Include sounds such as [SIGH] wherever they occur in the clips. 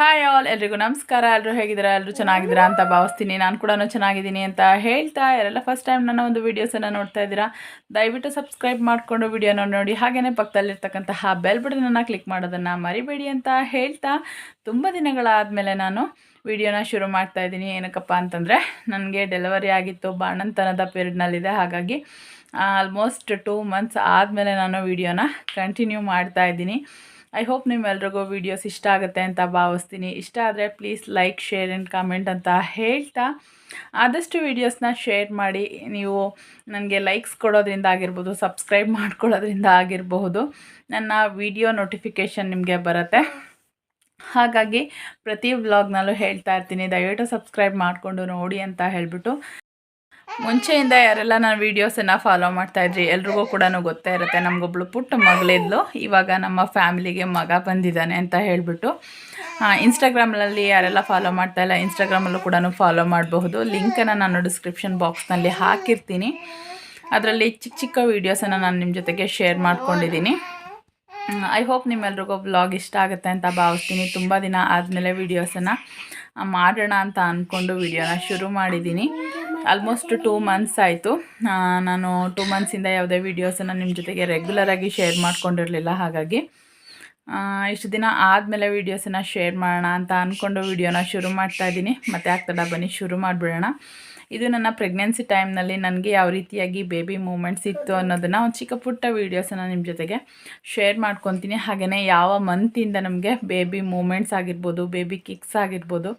Hi all ಎಲ್ರಿಗೂ ನಮಸ್ಕಾರ ಎಲ್ಲರೂ ಹೇಗಿದ್ದೀರಾ ಎಲ್ಲರೂ ಚೆನ್ನಾಗಿದ್ದೀರಾ ಅಂತ ಭಾವಿಸ್ತೀನಿ. ನಾನು ಕೂಡ ಚೆನ್ನಾಗಿದ್ದೀನಿ ಅಂತ ಹೇಳ್ತಾ ಯಾರೆಲ್ಲ ಫಸ್ಟ್ ಟೈಮ್ ನನ್ನ ಒಂದು ವೀಡಿಯೋಸನ್ನು ನೋಡ್ತಾ ಇದ್ದೀರಾ, ದಯವಿಟ್ಟು ಸಬ್ಸ್ಕ್ರೈಬ್ ಮಾಡಿಕೊಂಡು ವೀಡಿಯೋನ ನೋಡಿ. ಹಾಗೆಯೇ ಪಕ್ಕದಲ್ಲಿರ್ತಕ್ಕಂತಹ ಬೆಲ್ ಬಟನನ್ನು ಕ್ಲಿಕ್ ಮಾಡೋದನ್ನು ಮರಿಬೇಡಿ ಅಂತ ಹೇಳ್ತಾ ತುಂಬ ದಿನಗಳಾದಮೇಲೆ ನಾನು ವಿಡಿಯೋನ ಶುರು ಮಾಡ್ತಾ ಇದ್ದೀನಿ. ಏನಕ್ಕಪ್ಪ ಅಂತಂದರೆ, ನನಗೆ ಡೆಲಿವರಿ ಆಗಿತ್ತು, ಬಾಣಂತನದ ಪೀರಿಯಡ್ನಲ್ಲಿದೆ ಹಾಗಾಗಿ ಆಲ್ಮೋಸ್ಟ್ ಟೂ ಮಂತ್ಸ್ ಆದಮೇಲೆ ನಾನು ವಿಡಿಯೋನ ಕಂಟಿನ್ಯೂ ಮಾಡ್ತಾ ಇದ್ದೀನಿ. ಐ ಹೋಪ್ ನಿಮ್ಮೆಲ್ರಿಗೂ ವೀಡಿಯೋಸ್ ಇಷ್ಟ ಆಗುತ್ತೆ ಅಂತ ಭಾವಿಸ್ತೀನಿ. ಇಷ್ಟ ಆದರೆ please like share and comment ಅಂತ ಹೇಳ್ತಾ. ಆದಷ್ಟು ವೀಡಿಯೋಸ್ನ ಶೇರ್ ಮಾಡಿ. ನೀವು ನನಗೆ ಲೈಕ್ಸ್ ಕೊಡೋದ್ರಿಂದ ಆಗಿರ್ಬೋದು ಸಬ್ಸ್ಕ್ರೈಬ್ ಮಾಡ್ಕೊಳ್ಳೋದ್ರಿಂದ ಆಗಿರಬಹುದು ನನ್ನ ವಿಡಿಯೋ ನೋಟಿಫಿಕೇಷನ್ ನಿಮಗೆ ಬರುತ್ತೆ. ಹಾಗಾಗಿ ಪ್ರತಿ ವ್ಲಾಗ್ನಲ್ಲೂ ಹೇಳ್ತಾ ಇರ್ತೀನಿ. ದಯವಿಟ್ಟು ಸಬ್ಸ್ಕ್ರೈಬ್ ಮಾಡಿಕೊಂಡು ನೋಡಿ ಅಂತ ಹೇಳಿಬಿಟ್ಟು. ಮುಂಚೆಯಿಂದ ಯಾರೆಲ್ಲ ನಾನು ವೀಡಿಯೋಸನ್ನು ಫಾಲೋ ಮಾಡ್ತಾಯಿದ್ರಿ ಎಲ್ರಿಗೂ ಕೂಡ ಗೊತ್ತೇ ಇರುತ್ತೆ. ನಮಗೊಬ್ಳು ಪುಟ್ಟ ಮಗಳಿದ್ಲು. ಇವಾಗ ನಮ್ಮ ಫ್ಯಾಮಿಲಿಗೆ ಮಗ ಬಂದಿದ್ದಾನೆ ಅಂತ ಹೇಳಿಬಿಟ್ಟು ಇನ್ಸ್ಟಾಗ್ರಾಮ್ನಲ್ಲಿ ಯಾರೆಲ್ಲ ಫಾಲೋ ಮಾಡ್ತಾಯಿಲ್ಲ ಇನ್ಸ್ಟಾಗ್ರಾಮಲ್ಲೂ ಕೂಡ ಫಾಲೋ ಮಾಡಬಹುದು. ಲಿಂಕನ್ನು ನಾನು ಡಿಸ್ಕ್ರಿಪ್ಷನ್ ಬಾಕ್ಸ್ನಲ್ಲಿ ಹಾಕಿರ್ತೀನಿ. ಅದರಲ್ಲಿ ಚಿಕ್ಕ ಚಿಕ್ಕ ವೀಡಿಯೋಸನ್ನು ನಾನು ನಿಮ್ಮ ಜೊತೆಗೆ ಶೇರ್ ಮಾಡ್ಕೊಂಡಿದ್ದೀನಿ. ಐ ಹೋಪ್ ನಿಮ್ಮೆಲ್ರಿಗೂ ಬ್ಲಾಗ್ ಇಷ್ಟ ಆಗುತ್ತೆ ಅಂತ ಭಾವಿಸ್ತೀನಿ. ತುಂಬ ದಿನ ಆದಮೇಲೆ ವೀಡಿಯೋಸನ್ನು ಮಾಡೋಣ ಅಂತ ಅಂದ್ಕೊಂಡು ವಿಡಿಯೋನ ಶುರು ಮಾಡಿದ್ದೀನಿ. ಆಲ್ಮೋಸ್ಟ್ ಟೂ ಮಂತ್ಸ್ ಆಯಿತು. ನಾನು ಟೂ ಮಂತ್ಸಿಂದ ಯಾವುದೇ ವೀಡಿಯೋಸನ್ನು ನಿಮ್ಮ ಜೊತೆಗೆ ರೆಗ್ಯುಲರಾಗಿ ಶೇರ್ ಮಾಡ್ಕೊಂಡಿರಲಿಲ್ಲ, ಹಾಗಾಗಿ. ಇಷ್ಟು ದಿನ ಆದಮೇಲೆ ವೀಡಿಯೋಸನ್ನು ಶೇರ್ ಮಾಡೋಣ ಅಂತ ಅಂದ್ಕೊಂಡು ವೀಡಿಯೋನ ಶುರು ಮಾಡ್ತಾ ಇದ್ದೀನಿ. ಮತ್ತು ಆಗ್ತಡ ಬನ್ನಿ, ಶುರು ಮಾಡಿಬಿಡೋಣ. ಇದು ನನ್ನ ಪ್ರೆಗ್ನೆನ್ಸಿ ಟೈಮ್ನಲ್ಲಿ ನನಗೆ ಯಾವ ರೀತಿಯಾಗಿ ಬೇಬಿ ಮೂಮೆಂಟ್ಸ್ ಇತ್ತು ಅನ್ನೋದನ್ನು ಒಂದು ಚಿಕ್ಕ ಪುಟ್ಟ ವೀಡಿಯೋಸನ್ನು ನಿಮ್ಮ ಜೊತೆಗೆ ಶೇರ್ ಮಾಡ್ಕೊತೀನಿ. ಹಾಗೆಯೇ ಯಾವ ಮಂತಿಂದ ನಮಗೆ ಬೇಬಿ ಮೂಮೆಂಟ್ಸ್ ಆಗಿರ್ಬೋದು ಬೇಬಿ ಕಿಕ್ಸ್ ಆಗಿರ್ಬೋದು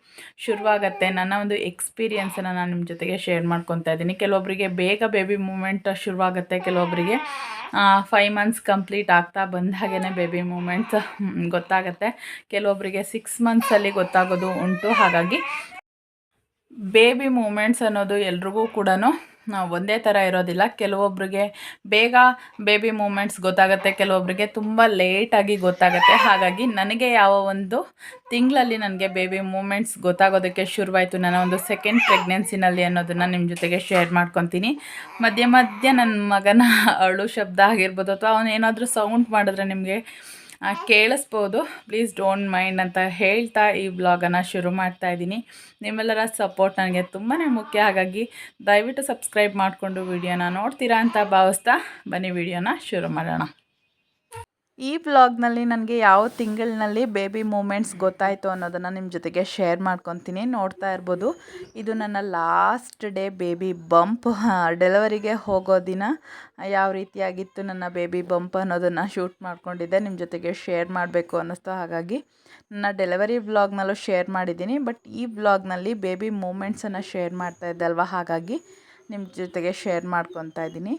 ಶುರುವಾಗತ್ತೆ ನನ್ನ ಒಂದು ಎಕ್ಸ್ಪೀರಿಯೆನ್ಸನ್ನು ನಾನು ನಿಮ್ಮ ಜೊತೆಗೆ ಶೇರ್ ಮಾಡ್ಕೊತಾ ಇದ್ದೀನಿ. ಕೆಲವೊಬ್ಬರಿಗೆ ಬೇಗ ಬೇಬಿ ಮೂಮೆಂಟ್ ಶುರುವಾಗುತ್ತೆ ಕೆಲವೊಬ್ಬರಿಗೆ ಫೈವ್ ಮಂತ್ಸ್ ಕಂಪ್ಲೀಟ್ ಆಗ್ತಾ ಬಂದ ಬೇಬಿ ಮೂಮೆಂಟ್ಸ್ ಗೊತ್ತಾಗುತ್ತೆ. ಕೆಲವೊಬ್ಬರಿಗೆ ಸಿಕ್ಸ್ ಮಂತ್ಸಲ್ಲಿ ಗೊತ್ತಾಗೋದು ಉಂಟು. ಹಾಗಾಗಿ ಬೇಬಿ ಮೂಮೆಂಟ್ಸ್ ಅನ್ನೋದು ಎಲ್ರಿಗೂ ಕೂಡ ಒಂದೇ ಥರ ಇರೋದಿಲ್ಲ. ಕೆಲವೊಬ್ಬರಿಗೆ ಬೇಗ ಬೇಬಿ ಮೂಮೆಂಟ್ಸ್ ಗೊತ್ತಾಗುತ್ತೆ ಕೆಲವೊಬ್ಬರಿಗೆ ತುಂಬ ಲೇಟಾಗಿ ಗೊತ್ತಾಗುತ್ತೆ. ಹಾಗಾಗಿ ನನಗೆ ಯಾವ ಒಂದು ತಿಂಗಳಲ್ಲಿ ನನಗೆ ಬೇಬಿ ಮೂಮೆಂಟ್ಸ್ ಗೊತ್ತಾಗೋದಕ್ಕೆ ಶುರುವಾಯಿತು. ನನ್ನ ಒಂದು ಸೆಕೆಂಡ್ ಪ್ರೆಗ್ನೆನ್ಸಿನಲ್ಲಿ ಅನ್ನೋದನ್ನು ನಿಮ್ಮ ಜೊತೆಗೆ ಶೇರ್ ಮಾಡ್ಕೊತೀನಿ. ಮಧ್ಯ ಮಧ್ಯ ನನ್ನ ಮಗನ [LAUGHS] ಅಳು ಶಬ್ದ ಆಗಿರ್ಬೋದು, ಅಥವಾ ಅವನು ಏನಾದರೂ ಸೌಂಡ್ ಮಾಡಿದ್ರೆ ನಿಮಗೆ ಕೇಳಿಸ್ಬೋದು. ಪ್ಲೀಸ್ ಡೋಂಟ್ ಮೈಂಡ್ ಅಂತ ಹೇಳ್ತಾ ಈ ಬ್ಲಾಗನ್ನು ಶುರು ಮಾಡ್ತಾ ಇದ್ದೀನಿ. ನಿಮ್ಮೆಲ್ಲರ ಸಪೋರ್ಟ್ ನನಗೆ ತುಂಬಾ ಮುಖ್ಯ. ಹಾಗಾಗಿ ದಯವಿಟ್ಟು ಸಬ್ಸ್ಕ್ರೈಬ್ ಮಾಡಿಕೊಂಡು ವಿಡಿಯೋನ ನೋಡ್ತೀರಾ ಅಂತ ಭಾವಿಸ್ತಾ ಬನ್ನಿ. ವಿಡಿಯೋನ ಶುರು ಮಾಡೋಣ. ಈ ಬ್ಲಾಗ್ನಲ್ಲಿ ನನಗೆ ಯಾವ ತಿಂಗಳಿನಲ್ಲಿ ಬೇಬಿ ಮೂಮೆಂಟ್ಸ್ ಗೊತ್ತಾಯಿತು ಅನ್ನೋದನ್ನು ನಿಮ್ಮ ಜೊತೆಗೆ ಶೇರ್ ಮಾಡ್ಕೊತೀನಿ. ನೋಡ್ತಾ ಇರ್ಬೋದು. ಇದು ನನ್ನ ಲಾಸ್ಟ್ ಡೇ ಬೇಬಿ ಬಂಪ್ ಡೆಲಿವರಿಗೆ ಹೋಗೋ ದಿನ ಯಾವ ರೀತಿಯಾಗಿತ್ತು ನನ್ನ ಬೇಬಿ ಬಂಪ್ ಅನ್ನೋದನ್ನು ಶೂಟ್ ಮಾಡ್ಕೊಂಡಿದ್ದೆ. ನಿಮ್ಮ ಜೊತೆಗೆ ಶೇರ್ ಮಾಡಬೇಕು ಅನ್ನಿಸ್ತು. ಹಾಗಾಗಿ ನನ್ನ ಡೆಲಿವರಿ ಬ್ಲಾಗ್ನಲ್ಲೂ ಶೇರ್ ಮಾಡಿದ್ದೀನಿ. ಬಟ್ ಈ ಬ್ಲಾಗ್ನಲ್ಲಿ ಬೇಬಿ ಮೂಮೆಂಟ್ಸನ್ನು ಶೇರ್ ಮಾಡ್ತಾ ಇದ್ದಲ್ವಾ ಹಾಗಾಗಿ ನಿಮ್ಮ ಜೊತೆಗೆ ಶೇರ್ ಮಾಡ್ಕೊತಾ ಇದ್ದೀನಿ.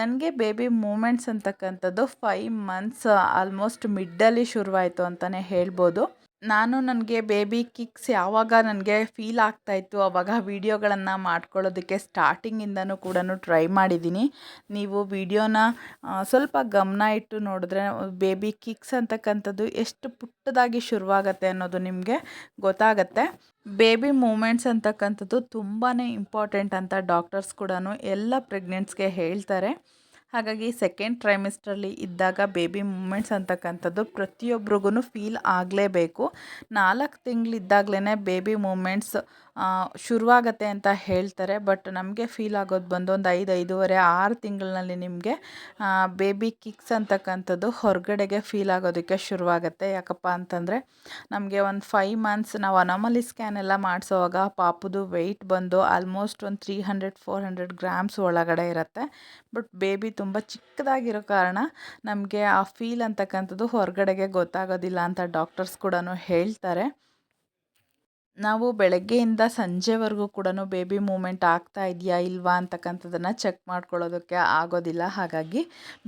ನನಗೆ ಬೇಬಿ ಮೂಮೆಂಟ್ಸ್ ಅಂತಕ್ಕಂಥದ್ದು ಫೈವ್ ಮಂತ್ಸ್ ಆಲ್ಮೋಸ್ಟ್ ಮಿಡ್ಡಲ್ಲಿ ಶುರುವಾಯಿತು ಅಂತಲೇ ಹೇಳ್ಬೋದು. ನಾನು ನನಗೆ ಬೇಬಿ ಕಿಕ್ಸ್ ಯಾವಾಗ ನನಗೆ ಫೀಲ್ ಆಗ್ತಾಯಿತ್ತು ಆವಾಗ ವೀಡಿಯೋಗಳನ್ನು ಮಾಡ್ಕೊಳ್ಳೋದಕ್ಕೆ ಸ್ಟಾರ್ಟಿಂಗಿಂದನೂ ಕೂಡ ಟ್ರೈ ಮಾಡಿದ್ದೀನಿ. ನೀವು ವಿಡಿಯೋನ ಸ್ವಲ್ಪ ಗಮನ ಇಟ್ಟು ನೋಡಿದ್ರೆ, ಬೇಬಿ ಕಿಕ್ಸ್ ಅಂತಕ್ಕಂಥದ್ದು ಎಷ್ಟು ಪುಟ್ಟದಾಗಿ ಶುರುವಾಗತ್ತೆ ಅನ್ನೋದು ನಿಮಗೆ ಗೊತ್ತಾಗತ್ತೆ. ಬೇಬಿ ಮೂಮೆಂಟ್ಸ್ ಅಂತಕ್ಕಂಥದ್ದು ತುಂಬಾ ಇಂಪಾರ್ಟೆಂಟ್ ಅಂತ ಡಾಕ್ಟರ್ಸ್ ಕೂಡ ಎಲ್ಲ ಪ್ರೆಗ್ನೆಂಟ್ಸ್ಗೆ ಹೇಳ್ತಾರೆ. ಹಾಗಾಗಿ ಸೆಕೆಂಡ್ ಟ್ರೈಮಿಸ್ಟ್ರಲ್ಲಿ ಇದ್ದಾಗ ಬೇಬಿ ಮೂಮೆಂಟ್ಸ್ ಅಂತಕ್ಕಂಥದ್ದು ಪ್ರತಿಯೊಬ್ರಿಗೂ ಫೀಲ್ ಆಗಲೇಬೇಕು. ನಾಲ್ಕು ತಿಂಗಳಿದ್ದಾಗಲೇ ಬೇಬಿ ಮೂಮೆಂಟ್ಸ್ ಶುರುವಾಗತ್ತೆ ಅಂತ ಹೇಳ್ತಾರೆ, ಬಟ್ ನಮಗೆ ಫೀಲ್ ಆಗೋದು ಬಂದು ಒಂದು ಐದು, ಐದೂವರೆ, ಆರು ತಿಂಗಳಿನಲ್ಲಿ ನಿಮಗೆ ಬೇಬಿ ಕಿಕ್ಸ್ ಅಂತಕ್ಕಂಥದ್ದು ಹೊರಗಡೆಗೆ ಫೀಲ್ ಆಗೋದಕ್ಕೆ ಶುರುವಾಗುತ್ತೆ. ಯಾಕಪ್ಪ ಅಂತಂದರೆ ನಮಗೆ ಒಂದು ಫೈವ್ ಮಂತ್ಸ್ ನಾವು ಅನಾಮಲಿ ಸ್ಕ್ಯಾನ್ ಎಲ್ಲ ಮಾಡಿಸೋವಾಗ ಪಾಪುದು ವೆಯ್ಟ್ ಬಂದು ಆಲ್ಮೋಸ್ಟ್ ಒಂದು three hundred four hundred grams ಒಳಗಡೆ ಇರುತ್ತೆ. ಬಟ್ ಬೇಬಿ ತುಂಬ ಚಿಕ್ಕದಾಗಿರೋ ಕಾರಣ ನಮಗೆ ಆ ಫೀಲ್ ಅಂತಕ್ಕಂಥದ್ದು ಹೊರಗಡೆಗೆ ಗೊತ್ತಾಗೋದಿಲ್ಲ ಅಂತ ಡಾಕ್ಟರ್ಸ್ ಕೂಡ ಹೇಳ್ತಾರೆ. ನಾವು ಬೆಳಗ್ಗೆಯಿಂದ ಸಂಜೆವರೆಗೂ ಕೂಡ ಬೇಬಿ ಮೂಮೆಂಟ್ ಆಗ್ತಾ ಇದೆಯಾ ಇಲ್ವಾ ಅಂತಕ್ಕಂಥದ್ದನ್ನು ಚೆಕ್ ಮಾಡ್ಕೊಳ್ಳೋದಕ್ಕೆ ಆಗೋದಿಲ್ಲ. ಹಾಗಾಗಿ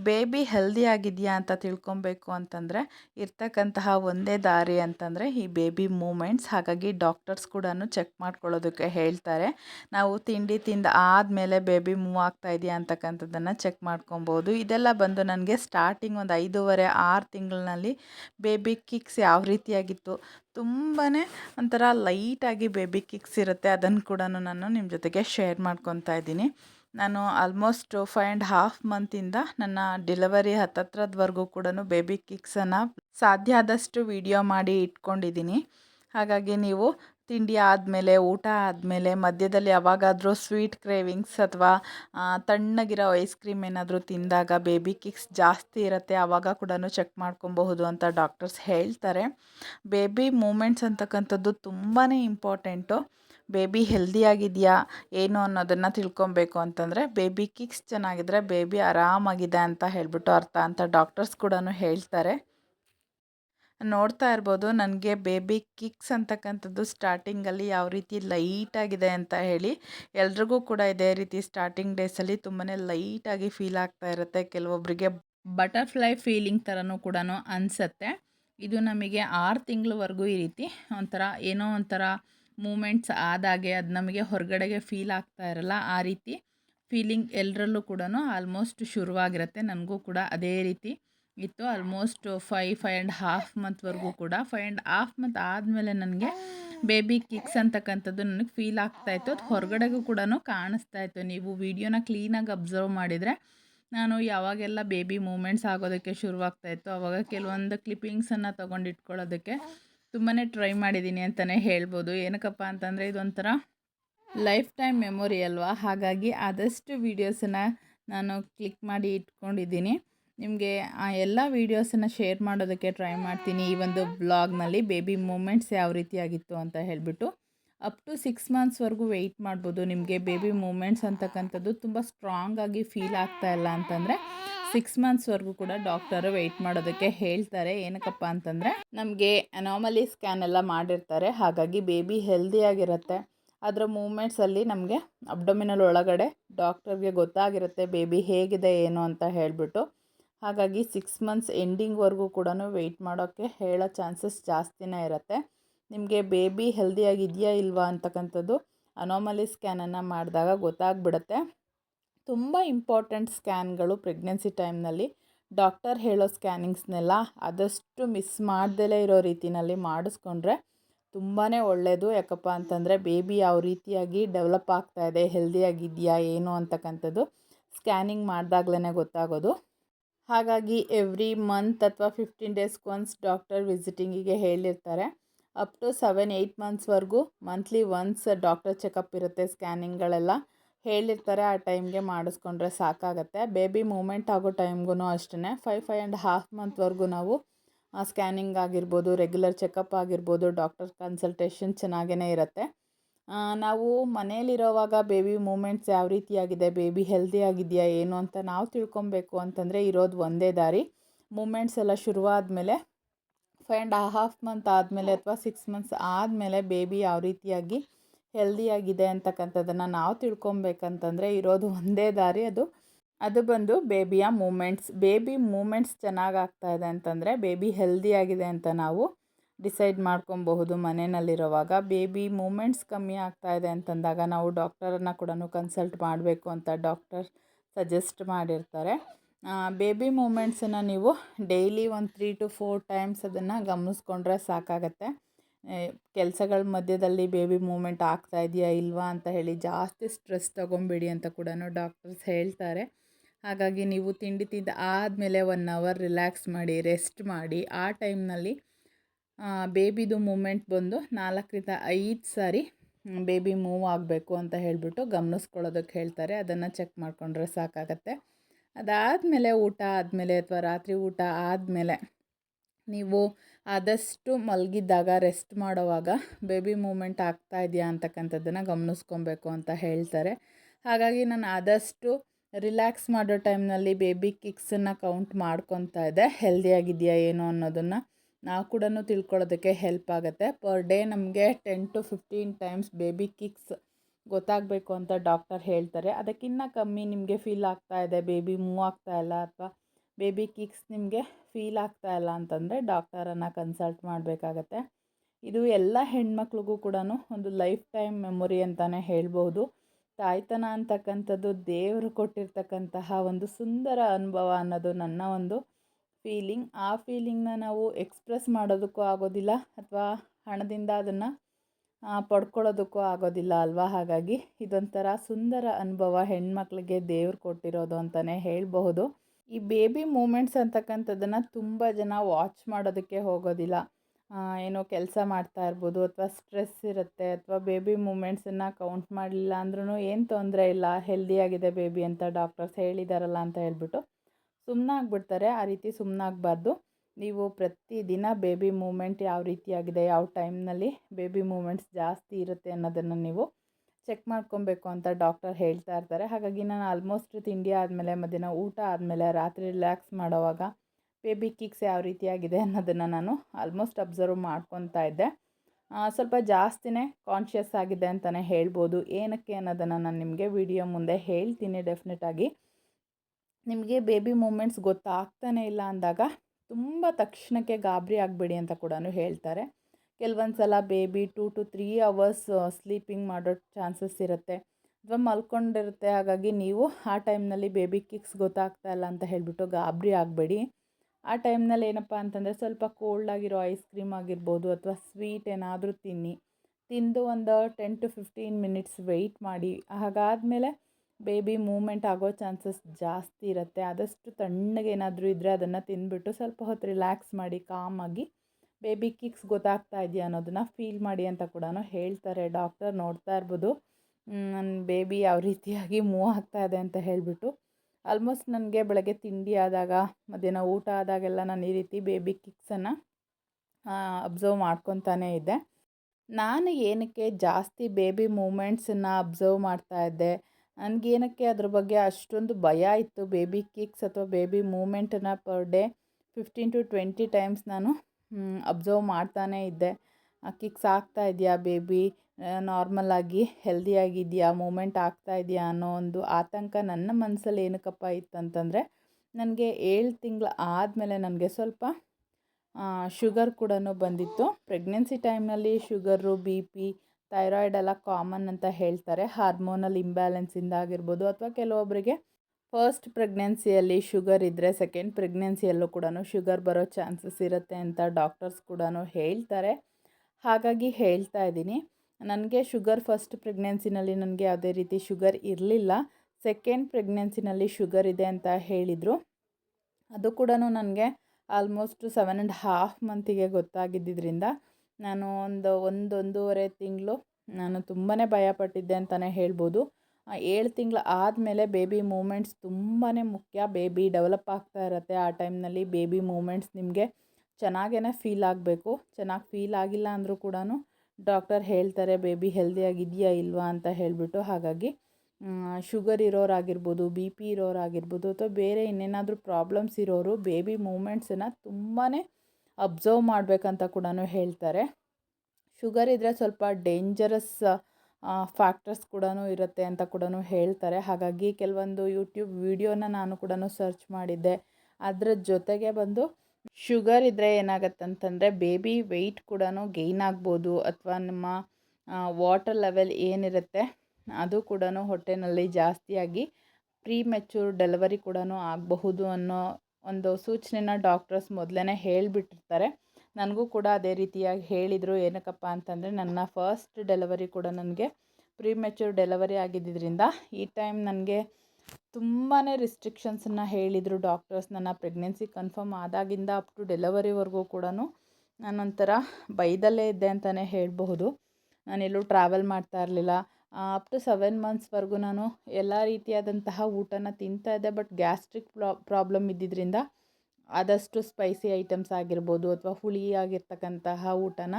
ಬೇಬಿ ಹೆಲ್ದಿ ಆಗಿದೆಯಾ ಅಂತ ತಿಳ್ಕೊಬೇಕು ಅಂತಂದರೆ ಇರ್ತಕ್ಕಂತಹ ಒಂದೇ ದಾರಿ ಅಂತಂದರೆ ಈ ಬೇಬಿ ಮೂಮೆಂಟ್ಸ್. ಹಾಗಾಗಿ ಡಾಕ್ಟರ್ಸ್ ಕೂಡ ಚೆಕ್ ಮಾಡ್ಕೊಳ್ಳೋದಕ್ಕೆ ಹೇಳ್ತಾರೆ. ನಾವು ತಿಂಡಿ ತಿಂದ ಆದಮೇಲೆ ಬೇಬಿ ಮೂವ್ ಆಗ್ತಾ ಇದೆಯಾ ಅಂತಕ್ಕಂಥದ್ದನ್ನು ಚೆಕ್ ಮಾಡ್ಕೊಬೋದು. ಇದೆಲ್ಲ ಬಂದು ನನಗೆ ಸ್ಟಾರ್ಟಿಂಗ್ ಒಂದು ಐದೂವರೆ, ಆರು ತಿಂಗಳಿನಲ್ಲಿ ಬೇಬಿ ಕಿಕ್ಸ್ ಯಾವ ರೀತಿಯಾಗಿತ್ತು ತುಂಬಾ ಒಂಥರ ಲೈಟಾಗಿ ಬೇಬಿ ಕಿಕ್ಸ್ ಇರುತ್ತೆ. ಅದನ್ನು ಕೂಡ ನಾನು ನಿಮ್ಮ ಜೊತೆಗೆ ಶೇರ್ ಮಾಡ್ಕೊತಾ ಇದ್ದೀನಿ. ನಾನು ಆಲ್ಮೋಸ್ಟ್ ಫೈವ್ ಆ್ಯಂಡ್ ಹಾಫ್ ಮಂತಿಂದ ನನ್ನ ಡೆಲಿವರಿ ಹತ್ತತ್ರದವರೆಗೂ ಕೂಡ ಬೇಬಿ ಕಿಕ್ಸನ್ನು ಸಾಧ್ಯ ಆದಷ್ಟು ವಿಡಿಯೋ ಮಾಡಿ ಇಟ್ಕೊಂಡಿದ್ದೀನಿ. ಹಾಗಾಗಿ ನೀವು ತಿಂಡಿ ಆದಮೇಲೆ, ಊಟ ಆದಮೇಲೆ, ಮಧ್ಯದಲ್ಲಿ ಯಾವಾಗಾದರೂ ಸ್ವೀಟ್ ಕ್ರೇವಿಂಗ್ಸ್ ಅಥವಾ ತಣ್ಣಗಿರೋ ಐಸ್ ಕ್ರೀಮ್ ಏನಾದರೂ ತಿಂದಾಗ ಬೇಬಿ ಕಿಕ್ಸ್ ಜಾಸ್ತಿ ಇರುತ್ತೆ ಆವಾಗ ಕೂಡ ಚೆಕ್ ಮಾಡ್ಕೊಬಹುದು ಅಂತ ಡಾಕ್ಟರ್ಸ್ ಹೇಳ್ತಾರೆ. ಬೇಬಿ ಮೂಮೆಂಟ್ಸ್ ಅಂತಕ್ಕಂಥದ್ದು ತುಂಬಾ ಇಂಪಾರ್ಟೆಂಟು ಬೇಬಿ ಹೆಲ್ದಿಯಾಗಿದೆಯಾ ಏನು ಅನ್ನೋದನ್ನು ತಿಳ್ಕೊಬೇಕು ಅಂತಂದರೆ ಬೇಬಿ ಕಿಕ್ಸ್ ಚೆನ್ನಾಗಿದ್ರೆ ಬೇಬಿ ಆರಾಮಾಗಿದೆ ಅಂತ ಹೇಳಿಬಿಟ್ಟು ಅರ್ಥ ಅಂತ ಡಾಕ್ಟರ್ಸ್ ಕೂಡ ಹೇಳ್ತಾರೆ. ನೋಡ್ತಾ ಇರ್ಬೋದು. ನನಗೆ ಬೇಬಿ ಕಿಕ್ಸ್ ಅಂತಕ್ಕಂಥದ್ದು ಸ್ಟಾರ್ಟಿಂಗಲ್ಲಿ ಯಾವ ರೀತಿ ಲೈಟಾಗಿದೆ ಅಂತ ಹೇಳಿ ಎಲ್ರಿಗೂ ಕೂಡ ಇದೇ ರೀತಿ ಸ್ಟಾರ್ಟಿಂಗ್ ಡೇಸಲ್ಲಿ ತುಂಬಾ ಲೈಟಾಗಿ ಫೀಲ್ ಆಗ್ತಾ ಇರುತ್ತೆ. ಕೆಲವೊಬ್ಬರಿಗೆ ಬಟರ್ಫ್ಲೈ ಫೀಲಿಂಗ್ ಥರನೂ ಕೂಡ ಅನಿಸುತ್ತೆ. ಇದು ನಮಗೆ ಆರು ತಿಂಗಳವರೆಗೂ ಈ ರೀತಿ ಒಂಥರ ಏನೋ ಒಂಥರ ಮೂಮೆಂಟ್ಸ್ ಆದಾಗೆ ಅದು ನಮಗೆ ಹೊರಗಡೆಗೆ ಫೀಲ್ ಆಗ್ತಾ ಇರಲ್ಲ. ಆ ರೀತಿ ಫೀಲಿಂಗ್ ಎಲ್ಲರಲ್ಲೂ ಕೂಡ ಆಲ್ಮೋಸ್ಟ್ ಶುರುವಾಗಿರುತ್ತೆ. ನನಗೂ ಕೂಡ ಅದೇ ರೀತಿ ಇತ್ತು almost five five and half ಮಂತ್ವರೆಗೂ ಕೂಡ. ಫೈವ್ ಆ್ಯಂಡ್ ಹಾಫ್ ಮಂತ್ ಆದಮೇಲೆ ನನಗೆ ಬೇಬಿ ಕಿಕ್ಸ್ ಅಂತಕ್ಕಂಥದ್ದು ನನಗೆ ಫೀಲ್ ಆಗ್ತಾಯಿತ್ತು ಅದು ಹೊರಗಡೆಗೂ ಕೂಡ ಕಾಣಿಸ್ತಾ ಇತ್ತು. ನೀವು ವೀಡಿಯೋನ ಕ್ಲೀನಾಗಿ ಅಬ್ಸರ್ವ್ ಮಾಡಿದರೆ ನಾನು ಯಾವಾಗೆಲ್ಲ ಬೇಬಿ ಮೂಮೆಂಟ್ಸ್ ಆಗೋದಕ್ಕೆ ಶುರುವಾಗ್ತಾಯಿತ್ತು ಆವಾಗ ಕೆಲವೊಂದು ಕ್ಲಿಪ್ಪಿಂಗ್ಸನ್ನು ತೊಗೊಂಡು ಇಟ್ಕೊಳ್ಳೋದಕ್ಕೆ ತುಂಬಾ ಟ್ರೈ ಮಾಡಿದ್ದೀನಿ ಅಂತಲೇ ಹೇಳ್ಬೋದು. ಏನಕ್ಕಪ್ಪ ಅಂತಂದರೆ ಇದೊಂಥರ ಲೈಫ್ ಟೈಮ್ ಮೆಮೊರಿ ಅಲ್ವಾ? ಹಾಗಾಗಿ ಆದಷ್ಟು ವೀಡಿಯೋಸನ್ನು ನಾನು ಕ್ಲಿಕ್ ಮಾಡಿ ಇಟ್ಕೊಂಡಿದ್ದೀನಿ. ನಿಮಗೆ ಆ ಎಲ್ಲ ವೀಡಿಯೋಸನ್ನು ಶೇರ್ ಮಾಡೋದಕ್ಕೆ ಟ್ರೈ ಮಾಡ್ತೀನಿ. ಈ ಒಂದು ಬ್ಲಾಗ್ನಲ್ಲಿ ಬೇಬಿ ಮೂಮೆಂಟ್ಸ್ ಯಾವ ರೀತಿಯಾಗಿತ್ತು ಅಂತ ಹೇಳಿಬಿಟ್ಟು ಅಪ್ ಟು ಸಿಕ್ಸ್ ಮಂತ್ಸ್ವರೆಗೂ ವೆಯ್ಟ್ ಮಾಡ್ಬೋದು. ನಿಮಗೆ ಬೇಬಿ ಮೂಮೆಂಟ್ಸ್ ಅಂತಕ್ಕಂಥದ್ದು ತುಂಬ ಸ್ಟ್ರಾಂಗಾಗಿ ಫೀಲ್ ಆಗ್ತಾ ಇಲ್ಲ ಅಂತಂದರೆ ಸಿಕ್ಸ್ ಮಂತ್ಸ್ವರೆಗೂ ಕೂಡ ಡಾಕ್ಟರು ವೆಯ್ಟ್ ಮಾಡೋದಕ್ಕೆ ಹೇಳ್ತಾರೆ. ಏನಕ್ಕಪ್ಪ ಅಂತಂದರೆ ನಮಗೆ ಅನಾಮಲಿ ಸ್ಕ್ಯಾನ್ ಎಲ್ಲ ಮಾಡಿರ್ತಾರೆ. ಹಾಗಾಗಿ ಬೇಬಿ ಹೆಲ್ದಿಯಾಗಿರುತ್ತೆ ಅದರ ಮೂಮೆಂಟ್ಸಲ್ಲಿ ನಮಗೆ ಅಬ್ಡೊಮಿನಲ್ ಒಳಗಡೆ ಡಾಕ್ಟರ್ಗೆ ಗೊತ್ತಾಗಿರುತ್ತೆ ಬೇಬಿ ಹೇಗಿದೆ, ಏನು ಅಂತ ಹೇಳಿಬಿಟ್ಟು. ಹಾಗಾಗಿ ಸಿಕ್ಸ್ ಮಂತ್ಸ್ ಎಂಡಿಂಗ್ವರೆಗೂ ಕೂಡ ವೆಯ್ಟ್ ಮಾಡೋಕ್ಕೆ ಹೇಳೋ ಚಾನ್ಸಸ್ ಜಾಸ್ತಿನೇ ಇರುತ್ತೆ. ನಿಮಗೆ ಬೇಬಿ ಹೆಲ್ದಿಯಾಗಿದೆಯಾ ಇಲ್ವಾ ಅಂತಕ್ಕಂಥದ್ದು ಅನೋಮಲಿ ಸ್ಕ್ಯಾನನ್ನು ಮಾಡಿದಾಗ ಗೊತ್ತಾಗ್ಬಿಡುತ್ತೆ. ತುಂಬ ಇಂಪಾರ್ಟೆಂಟ್ ಸ್ಕ್ಯಾನ್ಗಳು ಪ್ರೆಗ್ನೆನ್ಸಿ ಟೈಮ್ನಲ್ಲಿ ಡಾಕ್ಟರ್ ಹೇಳೋ ಸ್ಕ್ಯಾನಿಂಗ್ಸ್ನೆಲ್ಲ ಆದಷ್ಟು ಮಿಸ್ ಮಾಡ್ದಲೇ ಇರೋ ರೀತಿಯಲ್ಲಿ ಮಾಡಿಸ್ಕೊಂಡ್ರೆ ತುಂಬಾ ಒಳ್ಳೆಯದು ಯಾಕಪ್ಪ ಅಂತಂದರೆ ಬೇಬಿ ಯಾವ ರೀತಿಯಾಗಿ ಡೆವಲಪ್ ಆಗ್ತಾ ಇದೆ ಹೆಲ್ದಿಯಾಗಿದೆಯಾ ಏನು ಅಂತಕ್ಕಂಥದ್ದು ಸ್ಕ್ಯಾನಿಂಗ್ ಮಾಡಿದಾಗ್ಲೇ ಗೊತ್ತಾಗೋದು. ಹಾಗಾಗಿ ಎವ್ರಿ ಮಂತ್ ಅಥವಾ ಫಿಫ್ಟೀನ್ ಡೇಸ್ಗೆ ಒನ್ಸ್ ಡಾಕ್ಟರ್ ವಿಸಿಟಿಂಗಿಗೆ ಹೇಳಿರ್ತಾರೆ. ಅಪ್ ಟು ಸೆವೆನ್ ಏಯ್ಟ್ ಮಂತ್ಸ್ವರೆಗೂ ಮಂತ್ಲಿ ಒನ್ಸ್ ಡಾಕ್ಟರ್ ಚೆಕಪ್ ಇರುತ್ತೆ ಸ್ಕ್ಯಾನಿಂಗ್ಗಳೆಲ್ಲ ಹೇಳಿರ್ತಾರೆ ಆ ಟೈಮ್ಗೆ ಮಾಡಿಸ್ಕೊಂಡ್ರೆ ಸಾಕಾಗತ್ತೆ. ಬೇಬಿ ಮೂಮೆಂಟ್ ಆಗೋ ಟೈಮ್ಗೂ ಅಷ್ಟೇ ಫೈವ್ ಫೈವ್ ಆ್ಯಂಡ್ ಹಾಫ್ ಮಂತ್ವರೆಗೂ ನಾವು ಸ್ಕ್ಯಾನಿಂಗ್ ಆಗಿರ್ಬೋದು ರೆಗ್ಯುಲರ್ ಚೆಕಪ್ ಆಗಿರ್ಬೋದು ಡಾಕ್ಟರ್ ಕನ್ಸಲ್ಟೇಷನ್ ಚೆನ್ನಾಗೇ ಇರುತ್ತೆ. ನಾವು ಮನೆಯಲ್ಲಿರೋವಾಗ ಬೇಬಿ ಮೂಮೆಂಟ್ಸ್ ಯಾವ ರೀತಿಯಾಗಿದೆ? ಬೇಬಿ ಹೆಲ್ದಿ ಆಗಿದೆಯಾ, ಏನು ಅಂತ ನಾವು ತಿಳ್ಕೊಬೇಕು ಅಂತಂದರೆ ಇರೋದು ಒಂದೇ ದಾರಿ. ಮೂಮೆಂಟ್ಸ್ ಎಲ್ಲ ಶುರುವಾದಮೇಲೆ ಫೈವ್ ಆ್ಯಂಡ್ ಹಾಫ್ ಮಂತ್ ಆದಮೇಲೆ ಅಥವಾ ಸಿಕ್ಸ್ ಮಂತ್ಸ್ ಆದಮೇಲೆ ಬೇಬಿ ಯಾವ ರೀತಿಯಾಗಿ ಹೆಲ್ದಿಯಾಗಿದೆ ಅಂತಕ್ಕಂಥದ್ದನ್ನು ನಾವು ತಿಳ್ಕೊಬೇಕಂತಂದರೆ ಇರೋದು ಒಂದೇ ದಾರಿ ಅದು. ಅದು ಬಂದು ಬೇಬಿಯ ಮೂಮೆಂಟ್ಸ್ ಬೇಬಿ ಮೂಮೆಂಟ್ಸ್ ಚೆನ್ನಾಗಿ ಇದೆ ಅಂತಂದರೆ ಬೇಬಿ ಹೆಲ್ದಿಯಾಗಿದೆ ಅಂತ ನಾವು ಡಿಸೈಡ್ ಮಾಡ್ಕೊಬಹುದು ಮನೆಯಲ್ಲಿರುವಾಗ. ಬೇಬಿ ಮೂಮೆಂಟ್ಸ್ ಕಮ್ಮಿ ಆಗ್ತಾ ಇದೆ ಅಂತಂದಾಗ ನಾವು ಡಾಕ್ಟರನ್ನ ಕೂಡ ಕನ್ಸಲ್ಟ್ ಮಾಡಬೇಕು ಅಂತ ಡಾಕ್ಟರ್ ಸಜೆಸ್ಟ್ ಮಾಡಿರ್ತಾರೆ. ಬೇಬಿ ಮೂಮೆಂಟ್ಸನ್ನು ನೀವು ಡೈಲಿ ಒಂದು ತ್ರೀ ಟು ಫೋರ್ ಟೈಮ್ಸ್ ಅದನ್ನು ಗಮನಿಸ್ಕೊಂಡ್ರೆ ಸಾಕಾಗತ್ತೆ. ಕೆಲಸಗಳ ಮಧ್ಯದಲ್ಲಿ ಬೇಬಿ ಮೂಮೆಂಟ್ ಆಗ್ತಾ ಇದೆಯಾ ಇಲ್ವಾ ಅಂತ ಹೇಳಿ ಜಾಸ್ತಿ ಸ್ಟ್ರೆಸ್ ತೊಗೊಂಬಿಡಿ ಅಂತ ಕೂಡ ಡಾಕ್ಟರ್ಸ್ ಹೇಳ್ತಾರೆ. ಹಾಗಾಗಿ ನೀವು ತಿಂಡಿ ತಿಂದು ಆದಮೇಲೆ ಒನ್ ಅವರ್ ರಿಲ್ಯಾಕ್ಸ್ ಮಾಡಿ, ರೆಸ್ಟ್ ಮಾಡಿ. ಆ ಟೈಮ್ನಲ್ಲಿ ಬೇಬಿದು ಮೂಮೆಂಟ್ ಬಂದು ನಾಲ್ಕರಿಂದ ಐದು ಸಾರಿ ಬೇಬಿ ಮೂವ್ ಆಗಬೇಕು ಅಂತ ಹೇಳಿಬಿಟ್ಟು ಗಮನಿಸ್ಕೊಳ್ಳೋದಕ್ಕೆ ಹೇಳ್ತಾರೆ. ಅದನ್ನು ಚೆಕ್ ಮಾಡಿಕೊಂಡ್ರೆ ಸಾಕಾಗತ್ತೆ. ಅದಾದಮೇಲೆ ಊಟ ಆದಮೇಲೆ ಅಥವಾ ರಾತ್ರಿ ಊಟ ಆದಮೇಲೆ ನೀವು ಆದಷ್ಟು ಮಲಗಿದ್ದಾಗ, ರೆಸ್ಟ್ ಮಾಡೋವಾಗ ಬೇಬಿ ಮೂಮೆಂಟ್ ಆಗ್ತಾ ಇದೆಯಾ ಅಂತಕ್ಕಂಥದ್ದನ್ನು ಗಮನಿಸ್ಕೊಬೇಕು ಅಂತ ಹೇಳ್ತಾರೆ. ಹಾಗಾಗಿ ನಾನು ಆದಷ್ಟು ರಿಲ್ಯಾಕ್ಸ್ ಮಾಡೋ ಟೈಮ್ನಲ್ಲಿ ಬೇಬಿ ಕಿಕ್ಸನ್ನು ಕೌಂಟ್ ಮಾಡ್ಕೊತಾ ಇದ್ದೆ. ಹೆಲ್ದಿಯಾಗಿದೆಯಾ ಏನು ಅನ್ನೋದನ್ನು ನಾವು ಕೂಡ ತಿಳ್ಕೊಳ್ಳೋದಕ್ಕೆ ಹೆಲ್ಪ್ ಆಗುತ್ತೆ. ಪರ್ ಡೇ ನಮಗೆ ten to fifteen times baby kicks ಗೊತ್ತಾಗಬೇಕು ಅಂತ ಡಾಕ್ಟರ್ ಹೇಳ್ತಾರೆ. ಅದಕ್ಕಿಂತ ಕಮ್ಮಿ ನಿಮಗೆ ಫೀಲ್ ಆಗ್ತಾ ಇದೆ ಬೇಬಿ ಮೂವ್ ಆಗ್ತಾ ಇಲ್ಲ ಅಥವಾ ಬೇಬಿ ಕಿಕ್ಸ್ ನಿಮಗೆ ಫೀಲ್ ಆಗ್ತಾ ಇಲ್ಲ ಅಂತಂದರೆ ಡಾಕ್ಟರನ್ನು ಕನ್ಸಲ್ಟ್ ಮಾಡಬೇಕಾಗತ್ತೆ. ಇದು ಎಲ್ಲ ಹೆಣ್ಮಕ್ಳಿಗೂ ಕೂಡ ಒಂದು ಲೈಫ್ ಟೈಮ್ ಮೆಮೊರಿ ಅಂತಲೇ ಹೇಳ್ಬೋದು. ತಾಯ್ತನ ಅಂತಕ್ಕಂಥದ್ದು ದೇವರು ಕೊಟ್ಟಿರ್ತಕ್ಕಂತಹ ಒಂದು ಸುಂದರ ಅನುಭವ ಅನ್ನೋದು ನನ್ನ ಒಂದು ಫೀಲಿಂಗ್ ಆ ಫೀಲಿಂಗ್ನ ನಾವು ಎಕ್ಸ್ಪ್ರೆಸ್ ಮಾಡೋದಕ್ಕೂ ಆಗೋದಿಲ್ಲ ಅಥವಾ ಹಣದಿಂದ ಅದನ್ನು ಪಡ್ಕೊಳ್ಳೋದಕ್ಕೂ ಆಗೋದಿಲ್ಲ ಅಲ್ವಾ? ಹಾಗಾಗಿ ಇದೊಂಥರ ಸುಂದರ ಅನುಭವ ಹೆಣ್ಮಕ್ಳಿಗೆ ದೇವ್ರು ಕೊಟ್ಟಿರೋದು ಅಂತಲೇ ಹೇಳಬಹುದು. ಈ ಬೇಬಿ ಮೂಮೆಂಟ್ಸ್ ಅಂತಕ್ಕಂಥದ್ದನ್ನು ತುಂಬ ಜನ ವಾಚ್ ಮಾಡೋದಕ್ಕೆ ಹೋಗೋದಿಲ್ಲ. ಏನೋ ಕೆಲಸ ಮಾಡ್ತಾ ಇರ್ಬೋದು ಅಥವಾ ಸ್ಟ್ರೆಸ್ ಇರುತ್ತೆ ಅಥವಾ ಬೇಬಿ ಮೂಮೆಂಟ್ಸನ್ನು ಕೌಂಟ್ ಮಾಡಲಿಲ್ಲ ಅಂದ್ರೂ ಏನು ತೊಂದರೆ ಇಲ್ಲ ಹೆಲ್ದಿಯಾಗಿದೆ ಬೇಬಿ ಅಂತ ಡಾಕ್ಟರ್ಸ್ ಹೇಳಿದಾರಲ್ಲ ಅಂತ ಹೇಳ್ಬಿಟ್ಟು. ಸುಮ್ಮನಾಗ್ಬಿಡ್ತಾರೆ ಆ ರೀತಿ ಸುಮ್ಮನಾಗಬಾರ್ದು ನೀವು ಪ್ರತಿದಿನ ಬೇಬಿ ಮೂಮೆಂಟ್ ಯಾವ ರೀತಿಯಾಗಿದೆ, ಯಾವ ಟೈಮ್ನಲ್ಲಿ ಬೇಬಿ ಮೂಮೆಂಟ್ಸ್ ಜಾಸ್ತಿ ಇರುತ್ತೆ ಅನ್ನೋದನ್ನು ನೀವು ಚೆಕ್ ಮಾಡ್ಕೊಬೇಕು ಅಂತ ಡಾಕ್ಟರ್ ಹೇಳ್ತಾ ಇರ್ತಾರೆ. ಹಾಗಾಗಿ ನಾನು ಆಲ್ಮೋಸ್ಟ್ ತಿಂಡಿ ಆದಮೇಲೆ, ಮಧ್ಯಾಹ್ನ ಊಟ ಆದಮೇಲೆ, ರಾತ್ರಿ ರಿಲ್ಯಾಕ್ಸ್ ಮಾಡೋವಾಗ ಬೇಬಿ ಕಿಕ್ಸ್ ಯಾವ ರೀತಿಯಾಗಿದೆ ಅನ್ನೋದನ್ನು ನಾನು ಆಲ್ಮೋಸ್ಟ್ ಅಬ್ಸರ್ವ್ ಮಾಡ್ಕೊತಾ ಇದ್ದೆ. ಸ್ವಲ್ಪ ಜಾಸ್ತಿನೇ ಕಾನ್ಷಿಯಸ್ ಆಗಿದೆ ಅಂತಲೇ ಹೇಳ್ಬೋದು. ಏನಕ್ಕೆ ಅನ್ನೋದನ್ನು ನಾನು ನಿಮಗೆ ವಿಡಿಯೋ ಮುಂದೆ ಹೇಳ್ತೀನಿ ಡೆಫಿನೆಟಾಗಿ. ನಿಮಗೆ ಬೇಬಿ ಮೂಮೆಂಟ್ಸ್ ಗೊತ್ತಾಗ್ತಾನೆ ಇಲ್ಲ ಅಂದಾಗ ತುಂಬ ತಕ್ಷಣಕ್ಕೆ ಗಾಬರಿ ಆಗಬೇಡಿ ಅಂತ ಕೂಡ ಹೇಳ್ತಾರೆ. ಕೆಲವೊಂದು ಸಲ baby two to three hours sleeping ಮಾಡೋ ಚಾನ್ಸಸ್ ಇರುತ್ತೆ. ಅಥವಾ ಮಲ್ಕೊಂಡಿರುತ್ತೆ, ಹಾಗಾಗಿ ನೀವು ಆ ಟೈಮ್ನಲ್ಲಿ ಬೇಬಿ ಕಿಕ್ಸ್ ಗೊತ್ತಾಗ್ತಾ ಇಲ್ಲ ಅಂತ ಹೇಳಿಬಿಟ್ಟು ಗಾಬರಿ ಆಗಬೇಡಿ. ಆ ಟೈಮ್ನಲ್ಲಿ ಏನಪ್ಪ ಅಂತಂದರೆ ಸ್ವಲ್ಪ ಕೋಲ್ಡ್ ಆಗಿರೋ ಐಸ್ ಕ್ರೀಮ್ ಆಗಿರ್ಬೋದು ಅಥವಾ ಸ್ವೀಟ್ ಏನಾದರೂ ತಿನ್ನಿ. ತಿಂದು ಒಂದು ten to fifteen minutes weight ಮಾಡಿ. ಹಾಗಾದಮೇಲೆ ಬೇಬಿ ಮೂಮೆಂಟ್ ಆಗೋ ಚಾನ್ಸಸ್ ಜಾಸ್ತಿ ಇರುತ್ತೆ. ಆದಷ್ಟು ತಣ್ಣಗೆ ಏನಾದರೂ ಇದ್ದರೆ ಅದನ್ನು ತಿಂದುಬಿಟ್ಟು ಸ್ವಲ್ಪ ಹೊತ್ತು ರಿಲ್ಯಾಕ್ಸ್ ಮಾಡಿ ಕಾಮಾಗಿ ಬೇಬಿ ಕಿಕ್ಸ್ ಗೊತ್ತಾಗ್ತಾ ಇದೆಯಾ ಅನ್ನೋದನ್ನು ಫೀಲ್ ಮಾಡಿ ಅಂತ ಕೂಡ ಹೇಳ್ತಾರೆ ಡಾಕ್ಟರ್ ನೋಡ್ತಾ ಇರ್ಬೋದು. ನನ್ನ ಬೇಬಿ ಯಾವ ರೀತಿಯಾಗಿ ಮೂವ್ ಆಗ್ತಾ ಇದೆ ಅಂತ ಹೇಳಿಬಿಟ್ಟು. ಆಲ್ಮೋಸ್ಟ್ ನನಗೆ ಬೆಳಗ್ಗೆ ತಿಂಡಿ ಆದಾಗ, ಮಧ್ಯಾಹ್ನ ಊಟ ಆದಾಗೆಲ್ಲ ನಾನು ಈ ರೀತಿ ಬೇಬಿ ಕಿಕ್ಸನ್ನು ಅಬ್ಸರ್ವ್ ಮಾಡ್ಕೊತಾನೇ ಇದ್ದೆ. ನಾನು ಏನಕ್ಕೆ ಜಾಸ್ತಿ ಬೇಬಿ ಮೂಮೆಂಟ್ಸನ್ನು ಅಬ್ಸರ್ವ್ ಮಾಡ್ತಾ ಇದ್ದೆ ನನಗೇನಕ್ಕೆ ಅದ್ರ ಬಗ್ಗೆ ಅಷ್ಟೊಂದು ಭಯ ಇತ್ತು. ಬೇಬಿ ಕಿಕ್ಸ್ ಅಥವಾ baby ಮೂಮೆಂಟನ್ನ per day fifteen to twenty times ನಾನು ಅಬ್ಸರ್ವ್ ಮಾಡ್ತಾನೇ ಇದ್ದೆ. ಆ ಕಿಕ್ಸ್ ಆಗ್ತಾ ಇದೆಯಾ ಬೇಬಿ? ನಾರ್ಮಲಾಗಿ ಹೆಲ್ದಿಯಾಗಿದೆಯಾ ಮೂಮೆಂಟ್ ಆಗ್ತಾ ಇದೆಯಾ ಅನ್ನೋ ಒಂದು ಆತಂಕ ನನ್ನ ಮನಸ್ಸಲ್ಲಿ ಏನಕ್ಕಪ್ಪ ಇತ್ತಂತಂದರೆ, ನನಗೆ ಏಳು ತಿಂಗಳು ಆದಮೇಲೆ ನನಗೆ ಸ್ವಲ್ಪ ಶುಗರ್ ಕೂಡ ಬಂದಿತ್ತು. ಪ್ರೆಗ್ನೆನ್ಸಿ ಟೈಮ್ನಲ್ಲಿ ಶುಗರು, ಬಿ ಪಿ ಥೈರಾಯ್ಡ್ ಎಲ್ಲ ಕಾಮನ್ ಅಂತ ಹೇಳ್ತಾರೆ. ಹಾರ್ಮೋನಲ್ ಇಂಬ್ಯಾಲೆನ್ಸಿಂದ ಆಗಿರ್ಬೋದು ಅಥವಾ ಕೆಲವೊಬ್ಬರಿಗೆ ಫಸ್ಟ್ ಪ್ರೆಗ್ನೆನ್ಸಿಯಲ್ಲಿ ಶುಗರ್ ಇದ್ದರೆ ಸೆಕೆಂಡ್ ಪ್ರೆಗ್ನೆನ್ಸಿಯಲ್ಲೂ ಕೂಡ ಶುಗರ್ ಬರೋ ಚಾನ್ಸಸ್ ಇರುತ್ತೆ ಅಂತ ಡಾಕ್ಟರ್ಸ್ ಕೂಡ ಹೇಳ್ತಾರೆ. ಹಾಗಾಗಿ ಹೇಳ್ತಾ ಇದ್ದೀನಿ. ನನಗೆ ಶುಗರ್ ಫಸ್ಟ್ ಪ್ರೆಗ್ನೆನ್ಸಿನಲ್ಲಿ ನನಗೆ ಯಾವುದೇ ರೀತಿ ಶುಗರ್ ಇರಲಿಲ್ಲ. ಸೆಕೆಂಡ್ ಪ್ರೆಗ್ನೆನ್ಸಿನಲ್ಲಿ ಶುಗರ್ ಇದೆ ಅಂತ ಹೇಳಿದರು. ಅದು ಕೂಡ ನನಗೆ ಆಲ್ಮೋಸ್ಟ್ ಸೆವೆನ್ ಆ್ಯಂಡ್ ಹಾಫ್ ಮಂತಿಗೆ ಗೊತ್ತಾಗಿದ್ದರಿಂದ ನಾನು ಒಂದು ಒಂದೊಂದೂವರೆ ತಿಂಗಳು ನಾನು ತುಂಬಾ ಭಯಪಟ್ಟಿದ್ದೆ ಅಂತಲೇ ಹೇಳ್ಬೋದು. ಏಳು ತಿಂಗಳು ಆದಮೇಲೆ ಬೇಬಿ ಮೂಮೆಂಟ್ಸ್ ತುಂಬಾ ಮುಖ್ಯ. ಬೇಬಿ ಡೆವಲಪ್ ಆಗ್ತಾ ಇರುತ್ತೆ ಆ ಟೈಮ್ನಲ್ಲಿ. ಬೇಬಿ ಮೂಮೆಂಟ್ಸ್ ನಿಮಗೆ ಚೆನ್ನಾಗೇ ಫೀಲ್ ಆಗಬೇಕು. ಚೆನ್ನಾಗಿ ಫೀಲ್ ಆಗಿಲ್ಲ ಅಂದರೂ ಕೂಡ ಡಾಕ್ಟರ್ ಹೇಳ್ತಾರೆ, ಬೇಬಿ ಹೆಲ್ದಿಯಾಗಿದೆಯಾ ಇಲ್ವಾ ಅಂತ ಹೇಳಿಬಿಟ್ಟು ಹಾಗಾಗಿ ಶುಗರ್ ಇರೋರಾಗಿರ್ಬೋದು, ಬಿ ಪಿ ಇರೋರಾಗಿರ್ಬೋದು ಅಥವಾ ಬೇರೆ ಇನ್ನೇನಾದರೂ ಪ್ರಾಬ್ಲಮ್ಸ್ ಇರೋರು ಬೇಬಿ ಮೂಮೆಂಟ್ಸನ್ನು ತುಂಬಾ ಅಬ್ಸರ್ವ್ ಮಾಡಬೇಕಂತ ಕೂಡ ಹೇಳ್ತಾರೆ. ಶುಗರ್ ಇದ್ದರೆ ಸ್ವಲ್ಪ ಡೇಂಜರಸ್ ಫ್ಯಾಕ್ಟರ್ಸ್ ಕೂಡ ಇರುತ್ತೆ ಅಂತ ಕೂಡ ಹೇಳ್ತಾರೆ. ಹಾಗಾಗಿ ಕೆಲವೊಂದು ಯೂಟ್ಯೂಬ್ ವಿಡಿಯೋನ ನಾನು ಕೂಡ ಸರ್ಚ್ ಮಾಡಿದ್ದೆ. ಅದರ ಜೊತೆಗೆ ಬಂದು ಶುಗರ್ ಇದ್ದರೆ ಏನಾಗತ್ತಂತಂದರೆ ಬೇಬಿ ವೆಯ್ಟ್ ಕೂಡ ಗೈನ್ ಆಗ್ಬೋದು ಅಥವಾ ನಿಮ್ಮ ವಾಟರ್ ಲೆವೆಲ್ ಏನಿರುತ್ತೆ ಅದು ಕೂಡ ಹೊಟ್ಟೆನಲ್ಲಿ ಜಾಸ್ತಿಯಾಗಿ ಪ್ರೀ ಮೆಚೂರ್ ಡೆಲಿವರಿ ಕೂಡ ಆಗಬಹುದು ಅನ್ನೋ ಒಂದು ಸೂಚನೆನ ಡಾಕ್ಟರ್ಸ್ ಮೊದಲೇ ಹೇಳಿಬಿಟ್ಟಿರ್ತಾರೆ. ನನಗೂ ಕೂಡ ಅದೇ ರೀತಿಯಾಗಿ ಹೇಳಿದರು, ಏನಕ್ಕಪ್ಪ ಅಂತಂದರೆ ನನ್ನ ಫಸ್ಟ್ ಡೆಲಿವರಿ ಕೂಡ ನನಗೆ ಪ್ರೀ ಮೆಚೂರ್ ಡೆಲಿವರಿ ಆಗಿದ್ದರಿಂದ ಈ ಟೈಮ್ ನನಗೆ ತುಂಬಾ ರಿಸ್ಟ್ರಿಕ್ಷನ್ಸನ್ನು ಹೇಳಿದರು ಡಾಕ್ಟರ್ಸ್ ನನ್ನ ಪ್ರೆಗ್ನೆನ್ಸಿ ಕನ್ಫರ್ಮ್ ಆದಾಗಿಂದ ಅಪ್ ಟು ಡೆಲಿವರಿವರೆಗೂ ಕೂಡ ನಾನೊಂಥರ ಬೈದಲ್ಲೇ ಇದ್ದೆ ಅಂತಲೇ ಹೇಳಬಹುದು. ನಾನೆಲ್ಲೂ ಟ್ರಾವೆಲ್ ಮಾಡ್ತಾ ಇರಲಿಲ್ಲ. ಅಪ್ ಟು ಸೆವೆನ್ ಮಂತ್ಸ್ವರೆಗೂ ನಾನು ಎಲ್ಲ ರೀತಿಯಾದಂತಹ ಊಟನ ತಿಂತಾಯಿದ್ದೆ ಬಟ್ ಗ್ಯಾಸ್ಟ್ರಿಕ್ ಪ್ರಾಬ್ಲಮ್ ಇದ್ದಿದ್ದರಿಂದ ಆದಷ್ಟು ಸ್ಪೈಸಿ ಐಟಮ್ಸ್ ಆಗಿರ್ಬೋದು ಅಥವಾ ಹುಳಿ ಆಗಿರ್ತಕ್ಕಂತಹ ಊಟನ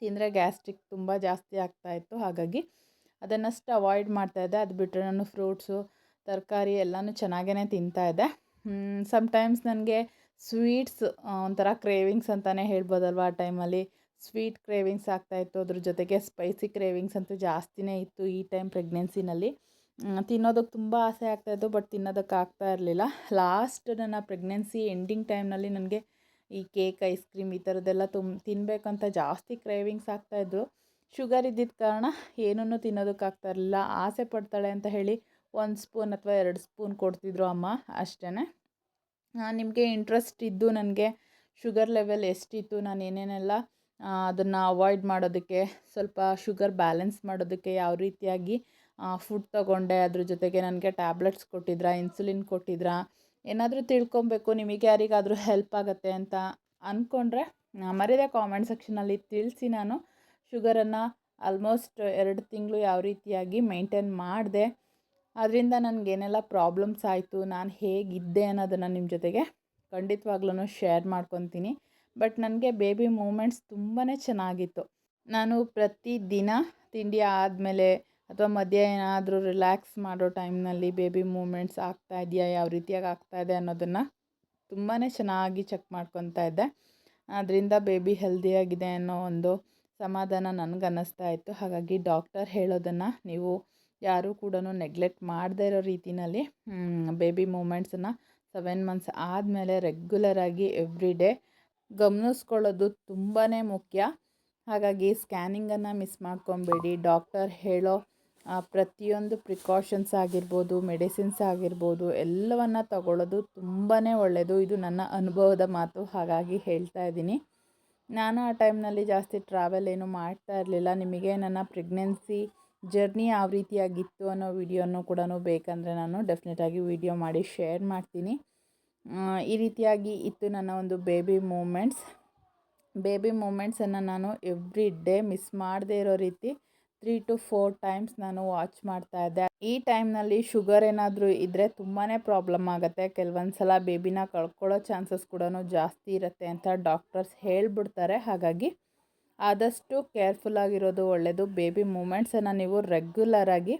ತಿಂದರೆ ಗ್ಯಾಸ್ಟ್ರಿಕ್ ತುಂಬ ಜಾಸ್ತಿ ಆಗ್ತಾಯಿತ್ತು ಹಾಗಾಗಿ ಅದನ್ನಷ್ಟು ಅವಾಯ್ಡ್ ಮಾಡ್ತಾಯಿದ್ದೆ ಅದು ಬಿಟ್ಟರೆ ನಾನು ಫ್ರೂಟ್ಸು ತರಕಾರಿ ಎಲ್ಲನೂ ಚೆನ್ನಾಗೇ ತಿಂತಾಯಿದ್ದೆ ಸಮಟೈಮ್ಸ್ ನನಗೆ ಸ್ವೀಟ್ಸ್ ಒಂಥರ ಕ್ರೇವಿಂಗ್ಸ್ ಅಂತಲೇ ಹೇಳ್ಬೋದಲ್ವ ಆ ಟೈಮಲ್ಲಿ ಸ್ವೀಟ್ ಕ್ರೇವಿಂಗ್ಸ್ ಆಗ್ತಾಯಿತ್ತು ಅದ್ರ ಜೊತೆಗೆ ಸ್ಪೈಸಿ ಕ್ರೇವಿಂಗ್ಸ್ ಅಂತೂ ಜಾಸ್ತಿನೇ ಇತ್ತು ಈ ಟೈಮ್ ಪ್ರೆಗ್ನೆನ್ಸಿನಲ್ಲಿ ತಿನ್ನೋದಕ್ಕೆ ತುಂಬ ಆಸೆ ಆಗ್ತಾಯಿತ್ತು ಬಟ್ ತಿನ್ನೋದಕ್ಕೆ ಆಗ್ತಾ ಇರಲಿಲ್ಲ. ಲಾಸ್ಟ್ ನನ್ನ ಪ್ರೆಗ್ನೆನ್ಸಿ ಎಂಡಿಂಗ್ ಟೈಮ್ನಲ್ಲಿ ನನಗೆ ಈ ಕೇಕ್ ಐಸ್ ಕ್ರೀಮ್ ಈ ಥರದ್ದೆಲ್ಲ ತುಂಬ ತಿನ್ನಬೇಕಂತ ಜಾಸ್ತಿ ಕ್ರೇವಿಂಗ್ಸ್ ಆಗ್ತಾಯಿದ್ರು ಶುಗರ್ ಇದ್ದಿದ್ದ ಕಾರಣ ಏನನ್ನೂ ತಿನ್ನೋದಕ್ಕಾಗ್ತಾ ಇರಲಿಲ್ಲ. ಆಸೆ ಪಡ್ತಾಳೆ ಅಂತ ಹೇಳಿ ಒಂದು ಸ್ಪೂನ್ ಅಥವಾ ಎರಡು ಸ್ಪೂನ್ ಕೊಡ್ತಿದ್ರು ಅಮ್ಮ ಅಷ್ಟೇ ನಿಮಗೆ ಇಂಟ್ರೆಸ್ಟ್ ಇದ್ದು ನನಗೆ ಶುಗರ್ ಲೆವೆಲ್ ಎಷ್ಟಿತ್ತು, ನಾನು ಏನೇನೆಲ್ಲ ಅದನ್ನು ಅವಾಯ್ಡ್ ಮಾಡೋದಕ್ಕೆ ಸ್ವಲ್ಪ ಶುಗರ್ ಬ್ಯಾಲೆನ್ಸ್ ಮಾಡೋದಕ್ಕೆ ಯಾವ ರೀತಿಯಾಗಿ ಫುಡ್ ತಗೊಂಡೆ, ಅದ್ರ ಜೊತೆಗೆ ನನಗೆ ಟ್ಯಾಬ್ಲೆಟ್ಸ್ ಕೊಟ್ಟಿದ್ರಾ ಇನ್ಸುಲಿನ್ ಕೊಟ್ಟಿದ್ರಾ, ಏನಾದರೂ ತಿಳ್ಕೊಬೇಕು, ನಿಮಗೆ ಯಾರಿಗಾದರೂ ಹೆಲ್ಪ್ ಆಗುತ್ತೆ ಅಂತ ಅಂದ್ಕೊಂಡ್ರೆ ಮರ್ಯಾದೆ ಕಾಮೆಂಟ್ ಸೆಕ್ಷನಲ್ಲಿ ತಿಳಿಸಿ ನಾನು ಶುಗರನ್ನು ಆಲ್ಮೋಸ್ಟ್ ಎರಡು ತಿಂಗಳು ಯಾವ ರೀತಿಯಾಗಿ ಮೇಂಟೈನ್ ಮಾಡಿದೆ. ಅದರಿಂದ ನನಗೇನೆಲ್ಲ ಪ್ರಾಬ್ಲಮ್ಸ್ ಆಯಿತು, ನಾನು ಹೇಗಿದ್ದೆ ಅನ್ನೋದನ್ನು ನಿಮ್ಮ ಜೊತೆಗೆ ಖಂಡಿತವಾಗ್ಲೂ ಶೇರ್ ಮಾಡ್ಕೊತೀನಿ. ಬಟ್ ನನಗೆ ಬೇಬಿ ಮೂಮೆಂಟ್ಸ್ ತುಂಬಾ ಚೆನ್ನಾಗಿತ್ತು. ನಾನು ಪ್ರತಿದಿನ ತಿಂಡಿ ಆದಮೇಲೆ ಅಥವಾ ಮಧ್ಯ ಏನಾದರೂ ರಿಲ್ಯಾಕ್ಸ್ ಮಾಡೋ ಟೈಮ್ನಲ್ಲಿ ಬೇಬಿ ಮೂಮೆಂಟ್ಸ್ ಆಗ್ತಾ ಇದೆಯಾ, ಯಾವ ರೀತಿಯಾಗಿ ಆಗ್ತಾ ಇದೆ ಅನ್ನೋದನ್ನು ತುಂಬಾ ಚೆನ್ನಾಗಿ ಚೆಕ್ ಮಾಡ್ಕೊತಾ ಇದ್ದೆ. ಅದರಿಂದ ಬೇಬಿ ಹೆಲ್ದಿಯಾಗಿದೆ ಅನ್ನೋ ಒಂದು ಸಮಾಧಾನ ನನಗೆ ಅನ್ನಿಸ್ತಾ ಇತ್ತು. ಹಾಗಾಗಿ ಡಾಕ್ಟರ್ ಹೇಳೋದನ್ನು ನೀವು ಯಾರೂ ಕೂಡ ನೆಗ್ಲೆಕ್ಟ್ ಮಾಡದೇ ಇರೋ ರೀತಿಯಲ್ಲಿ ಬೇಬಿ ಮೂಮೆಂಟ್ಸನ್ನು ಸೆವೆನ್ ಮಂತ್ಸ್ ಆದಮೇಲೆ ರೆಗ್ಯುಲರಾಗಿ ಎವ್ರಿ ಡೇ ಗಮನಿಸ್ಕೊಳ್ಳೋದು ತುಂಬಾ ಮುಖ್ಯ. ಹಾಗಾಗಿ ಸ್ಕ್ಯಾನಿಂಗನ್ನು ಮಿಸ್ ಮಾಡ್ಕೊಬೇಡಿ. ಡಾಕ್ಟರ್ ಹೇಳೋ ಪ್ರತಿಯೊಂದು ಪ್ರಿಕಾಷನ್ಸ್ ಆಗಿರ್ಬೋದು, ಮೆಡಿಸಿನ್ಸ್ ಆಗಿರ್ಬೋದು, ಎಲ್ಲವನ್ನು ತಗೊಳ್ಳೋದು ತುಂಬಾ ಒಳ್ಳೆಯದು ಇದು ನನ್ನ ಅನುಭವದ ಮಾತು. ಹಾಗಾಗಿ ಹೇಳ್ತಾ ಇದ್ದೀನಿ. ನಾನು ಆ ಟೈಮ್ನಲ್ಲಿ ಜಾಸ್ತಿ ಟ್ರಾವೆಲ್ ಏನು ಮಾಡ್ತಾ ಇರಲಿಲ್ಲ. ನಿಮಗೆ ನನ್ನ ಪ್ರೆಗ್ನೆನ್ಸಿ ಜರ್ನಿ ಯಾವ ರೀತಿಯಾಗಿತ್ತು ಅನ್ನೋ ವಿಡಿಯೋನು ಕೂಡ ಬೇಕಂದರೆ ನಾನು ಡೆಫಿನೆಟಾಗಿ ವಿಡಿಯೋ ಮಾಡಿ ಶೇರ್ ಮಾಡ್ತೀನಿ. ಈ ರೀತಿಯಾಗಿ ಇತ್ತು ನನ್ನ ಒಂದು ಬೇಬಿ ಮೂಮೆಂಟ್ಸ್. ಬೇಬಿ ಮೂಮೆಂಟ್ಸನ್ನು ನಾನು ಎವ್ರಿ ಡೇ ಮಿಸ್ ಮಾಡದೇ ಇರೋ ರೀತಿ ತ್ರೀ ಟು ಫೋರ್ ಟೈಮ್ಸ್ ನಾನು ವಾಚ್ ಮಾಡ್ತಾ ಇದ್ದೆ. ಈ ಟೈಮ್ನಲ್ಲಿ ಶುಗರ್ ಏನಾದರೂ ಇದ್ದರೆ ತುಂಬಾ ಪ್ರಾಬ್ಲಮ್ ಆಗುತ್ತೆ. ಕೆಲವೊಂದು ಸಲ ಬೇಬಿನ ಕಳ್ಕೊಳ್ಳೋ ಚಾನ್ಸಸ್ ಕೂಡ ಜಾಸ್ತಿ ಇರುತ್ತೆ ಅಂತ ಡಾಕ್ಟರ್ಸ್ ಹೇಳಿಬಿಡ್ತಾರೆ. ಹಾಗಾಗಿ ಆದಷ್ಟು ಕೇರ್ಫುಲ್ಲಾಗಿರೋದು ಒಳ್ಳೆಯದು ಬೇಬಿ ಮೂಮೆಂಟ್ಸನ್ನು ನೀವು ರೆಗ್ಯುಲರಾಗಿ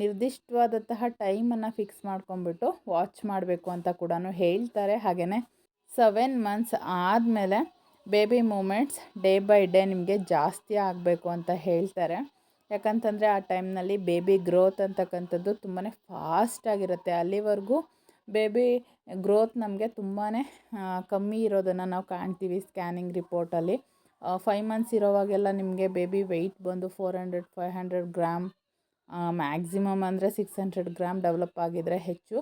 ನಿರ್ದಿಷ್ಟವಾದಂತಹ ಟೈಮನ್ನು ಫಿಕ್ಸ್ ಮಾಡ್ಕೊಂಬಿಟ್ಟು ವಾಚ್ ಮಾಡಬೇಕು ಅಂತ ಕೂಡ ಹೇಳ್ತಾರೆ. ಹಾಗೆಯೇ ಸೆವೆನ್ ಮಂತ್ಸ್ ಆದಮೇಲೆ baby movements day by day ನಿಮಗೆ ಜಾಸ್ತಿ ಆಗಬೇಕು ಅಂತ ಹೇಳ್ತಾರೆ. ಯಾಕಂತಂದರೆ ಆ ಟೈಮ್ನಲ್ಲಿ ಬೇಬಿ ಗ್ರೋತ್ ಅಂತಕ್ಕಂಥದ್ದು ತುಂಬಾ ಫಾಸ್ಟಾಗಿರುತ್ತೆ ಅಲ್ಲಿವರೆಗೂ ಬೇಬಿ ಗ್ರೋತ್ ನಮಗೆ ತುಂಬಾ ಕಮ್ಮಿ ಇರೋದನ್ನು ನಾವು ಕಾಣ್ತೀವಿ ಸ್ಕ್ಯಾನಿಂಗ್ ರಿಪೋರ್ಟಲ್ಲಿ. ಫೈವ್ ಮಂತ್ಸ್ ಇರೋವಾಗೆಲ್ಲ ನಿಮಗೆ ಬೇಬಿ ವೆಯ್ಟ್ ಬಂದು four hundred, five hundred gram maximum ಅಂದರೆ ಸಿಕ್ಸ್ ಹಂಡ್ರೆಡ್ ಗ್ರಾಮ್ ಡೆವಲಪ್ ಆಗಿದ್ರೆ ಹೆಚ್ಚು.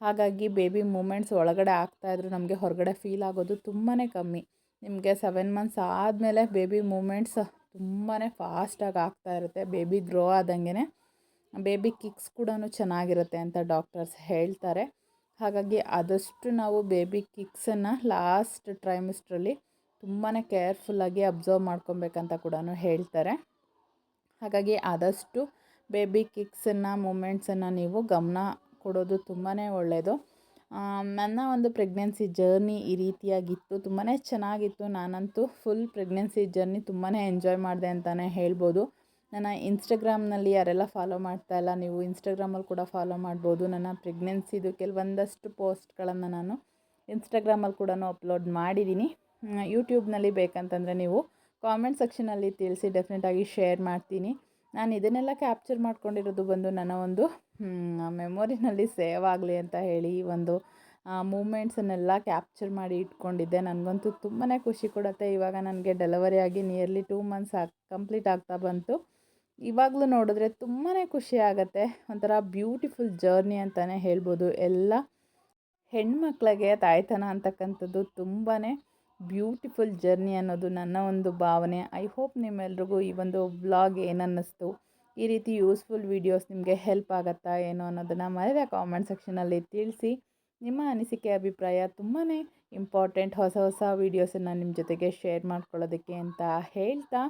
ಹಾಗಾಗಿ ಬೇಬಿ ಮೂಮೆಂಟ್ಸ್ ಒಳಗಡೆ ಆಗ್ತಾಯಿದ್ರು ನಮಗೆ ಹೊರಗಡೆ ಫೀಲ್ ಆಗೋದು ತುಂಬಾ ಕಮ್ಮಿ. ನಿಮಗೆ ಸೆವೆನ್ ಮಂತ್ಸ್ ಆದಮೇಲೆ ಬೇಬಿ ಮೂಮೆಂಟ್ಸ್ ತುಂಬಾ ಫಾಸ್ಟಾಗಿ ಆಗ್ತಾ ಇರುತ್ತೆ. ಬೇಬಿ ಗ್ರೋ ಆದಂಗೆ ಬೇಬಿ ಕಿಕ್ಸ್ ಕೂಡ ಚೆನ್ನಾಗಿರುತ್ತೆ ಅಂತ ಡಾಕ್ಟರ್ಸ್ ಹೇಳ್ತಾರೆ. ಹಾಗಾಗಿ ಆದಷ್ಟು ನಾವು ಬೇಬಿ ಕಿಕ್ಸನ್ನು ಲಾಸ್ಟ್ ಟ್ರೈಮಿಸ್ಟ್ರಲ್ಲಿ ತುಂಬಾ ಕೇರ್ಫುಲ್ಲಾಗಿ ಅಬ್ಸರ್ವ್ ಮಾಡ್ಕೊಬೇಕಂತ ಕೂಡ ಹೇಳ್ತಾರೆ. ಹಾಗಾಗಿ ಆದಷ್ಟು ಬೇಬಿ ಕಿಕ್ಸನ್ನು, ಮೂಮೆಂಟ್ಸನ್ನು ನೀವು ಗಮನ ಕೊಡೋದು ತುಂಬಾ ಒಳ್ಳೆಯದು ನನ್ನ ಒಂದು ಪ್ರೆಗ್ನೆನ್ಸಿ ಜರ್ನಿ ಈ ರೀತಿಯಾಗಿತ್ತು ತುಂಬಾ ಚೆನ್ನಾಗಿತ್ತು. ನಾನಂತೂ ಫುಲ್ ಪ್ರೆಗ್ನೆನ್ಸಿ ಜರ್ನಿ ತುಂಬಾ ಎಂಜಾಯ್ ಮಾಡಿದೆ ಅಂತಲೇ ಹೇಳ್ಬೋದು. ನನ್ನ ಇನ್ಸ್ಟಾಗ್ರಾಮ್ನಲ್ಲಿ ಯಾರೆಲ್ಲ ಫಾಲೋ ಮಾಡ್ತಾ ಇಲ್ಲ, ನೀವು ಇನ್ಸ್ಟಾಗ್ರಾಮಲ್ಲಿ ಕೂಡ ಫಾಲೋ ಮಾಡ್ಬೋದು. ನನ್ನ ಪ್ರೆಗ್ನೆನ್ಸಿದು ಕೆಲವೊಂದಷ್ಟು ಪೋಸ್ಟ್ಗಳನ್ನು ನಾನು ಇನ್ಸ್ಟಾಗ್ರಾಮಲ್ಲಿ ಕೂಡ ಅಪ್ಲೋಡ್ ಮಾಡಿದ್ದೀನಿ ಯೂಟ್ಯೂಬ್ನಲ್ಲಿ ಬೇಕಂತಂದರೆ ನೀವು ಕಾಮೆಂಟ್ ಸೆಕ್ಷನಲ್ಲಿ ತಿಳಿಸಿ ಡೆಫಿನೆಟಾಗಿ ಶೇರ್ ಮಾಡ್ತೀನಿ. ನಾನು ಇದನ್ನೆಲ್ಲ ಕ್ಯಾಪ್ಚರ್ ಮಾಡ್ಕೊಂಡಿರೋದು ಬಂದು ನನ್ನ ಒಂದು ಮೆಮೊರಿನಲ್ಲಿ ಸೇವ್ ಆಗಲಿ ಅಂತ ಹೇಳಿ ಒಂದು ಮೂಮೆಂಟ್ಸನ್ನೆಲ್ಲ ಕ್ಯಾಪ್ಚರ್ ಮಾಡಿ ಇಟ್ಕೊಂಡಿದ್ದೆ. ನನಗಂತೂ ತುಂಬಾ ಖುಷಿ ಕೊಡುತ್ತೆ. ಇವಾಗ ನನಗೆ ಡೆಲಿವರಿ ಆಗಿ ನಿಯರ್ಲಿ ಟೂ ಮಂತ್ಸ್ ಆಗಿ ಕಂಪ್ಲೀಟ್ ಆಗ್ತಾ ಬಂತು. ಇವಾಗಲೂ ನೋಡಿದ್ರೆ ತುಂಬಾ ಖುಷಿ ಆಗುತ್ತೆ. ಒಂಥರ ಬ್ಯೂಟಿಫುಲ್ ಜರ್ನಿ ಅಂತಲೇ ಹೇಳ್ಬೋದು. ಎಲ್ಲ ಹೆಣ್ಮಕ್ಳಿಗೆ ತಾಯ್ತನ ಅಂತಕ್ಕಂಥದ್ದು ತುಂಬಾ ಬ್ಯೂಟಿಫುಲ್ ಜರ್ನಿ ಅನ್ನೋದು ನನ್ನ ಒಂದು ಭಾವನೆ. ಐ ಹೋಪ್ ನಿಮ್ಮೆಲ್ರಿಗೂ ಈ ಒಂದು ಬ್ಲಾಗ್ ಏನನ್ನಿಸ್ತು. ಈ ರೀತಿ ಯೂಸ್ಫುಲ್ ವೀಡಿಯೋಸ್ ನಿಮಗೆ ಹೆಲ್ಪ್ ಆಗುತ್ತಾ ಏನೋ ಅನ್ನೋದನ್ನು ಮರೆಯದೆ ಕಾಮೆಂಟ್ ಸೆಕ್ಷನಲ್ಲಿ ತಿಳಿಸಿ. ನಿಮ್ಮ ಅನಿಸಿಕೆ, ಅಭಿಪ್ರಾಯ ತುಂಬಾ ಇಂಪಾರ್ಟೆಂಟ್ ಹೊಸ ಹೊಸ ವೀಡಿಯೋಸನ್ನು ನಿಮ್ಮ ಜೊತೆಗೆ ಶೇರ್ ಮಾಡ್ಕೊಳ್ಳೋದಕ್ಕೆ ಅಂತ ಹೇಳ್ತಾ,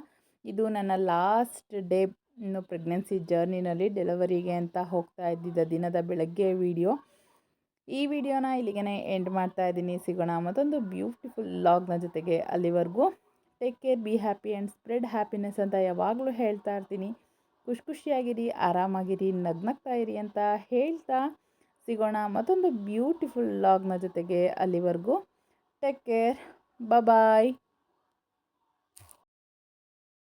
ಇದು ನನ್ನ ಲಾಸ್ಟ್ ಡೇ ಇನ್ನು ಪ್ರೆಗ್ನೆನ್ಸಿ ಜರ್ನಿನಲ್ಲಿ ಡೆಲಿವರಿಗೆ ಅಂತ ಹೋಗ್ತಾ ಇದ್ದಿದ್ದ ದಿನದ ಬೆಳಗ್ಗೆ ವೀಡಿಯೋ ಈ ವಿಡಿಯೋನ ಇಲ್ಲಿಗೆ ಎಂಡ್ ಮಾಡ್ತಾ ಇದ್ದೀನಿ. ಸಿಗೋಣ ಮತ್ತೊಂದು ಬ್ಯೂಟಿಫುಲ್ ಲಾಗ್ನ ಜೊತೆಗೆ ಅಲ್ಲಿವರೆಗೂ. Take care be happy and spread happiness ಅಂತ ಯಾವಾಗಲೂ ಹೇಳ್ತಾ ಇರ್ತೀನಿ. ಖುಷಿ ಖುಷಿಯಾಗಿರಿ, ಆರಾಮಾಗಿರಿ, ನಗ್ನಗ್ತಾ ಇರಿ ಅಂತ ಹೇಳ್ತಾ ಸಿಗೋಣ ಮತ್ತೊಂದು ಬ್ಯೂಟಿಫುಲ್ ಲಾಗ್ನ ಜೊತೆಗೆ ಅಲ್ಲಿವರೆಗೂ. Take care bye